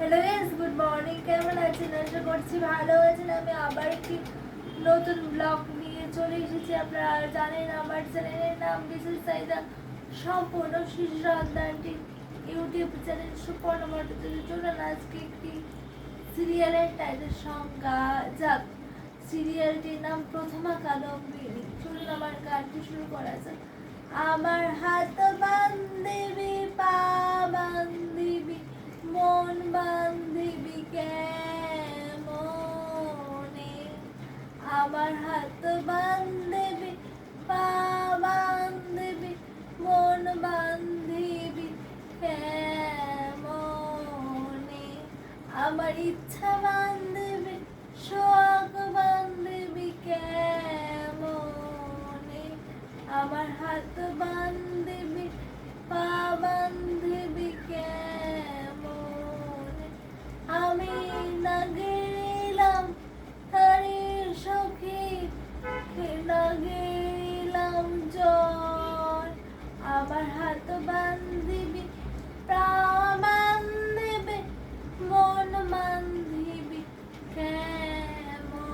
Hello guys good morning কেমন আছেন? আশা করছি ভালো আছেন। আমি আবার একটি নতুন ব্লগ নিয়ে চলে এসেছি। আপনারা জানেন আমার চ্যানেলের নাম বিশেষ চাহিদা সম্পূর্ণ শিশু সন্তানটি ইউটিউব চ্যানেল সুপর্ণ মটরের জন্য আজকে একটি সিরিয়ালের টাইটেল সংজ্ঞা যাক। সিরিয়ালটির নাম প্রথমা কাদম্বিনী চলুন আমার গানটি শুরু করা যাক। আমার হাত বান্দিবি আমার হাত বান্দিবি পা বান্দিবি মন বান্দিবি কেমনে? আমার ইচ্ছা বান্দিবি শোক বান্দিবি কেমনে? আমার হাত বান্দিবি পা বান্দিবি গেলাম জল আমার হাত বান্দিবি পা বান্দিবি মন বান্দিবি কেমনে?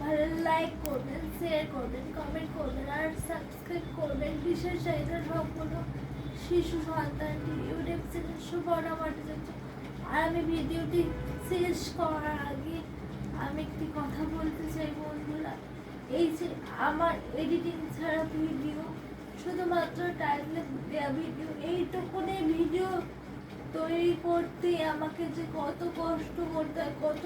ভালো লাইক করবেন শেয়ার করবেন কমেন্ট করবেন, আর সাবস্ক্রাইব করবেন। বিশেষ চাহিদা সম্পূর্ণ শিশু সন্তানটি ইউটিউব চ্যানেল সুবর্ণ ভট্টাচার্য। আর আমি ভিডিওটি শেষ করার আগে আমি একটি কথা বলতে চাই বন্ধুরা। এই যে আমার এডিটিং ছাড়া ভিডিও শুধুমাত্র টাইমলে দেওয়া ভিডিও এইটুকুনি ভিডিও তৈরি করতে আমাকে যে কত কষ্ট করতে হয়, কত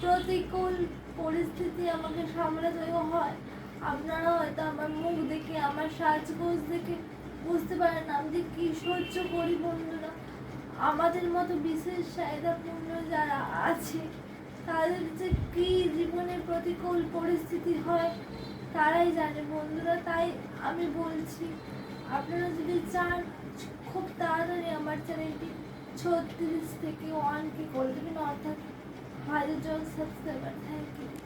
প্রতিকূল পরিস্থিতি আমাকে সামলাতে হয়। আপনারা হয়তো আমার মুখ দেখে, আমার সাজগোজ দেখে বুঝতে পারেন আমি যে কি সহ্য করি বন্ধুরা। আমাদের মতো বিশেষ চাহিদাপূর্ণ যারা আছে, তাদের যে কি প্রতিকূল পরিস্থিতি হয়, তারাই জানে। বন্ধুরা, তাই আমি বলছি, আপনারা যদি চান, খুব তাড়াতাড়ি আমার চ্যানেলটি ছত্রিশ থেকে ওয়ান কে করে দেবেন, অর্থাৎ হাজার জন সাবস্ক্রাইবার থ্যাংক ইউ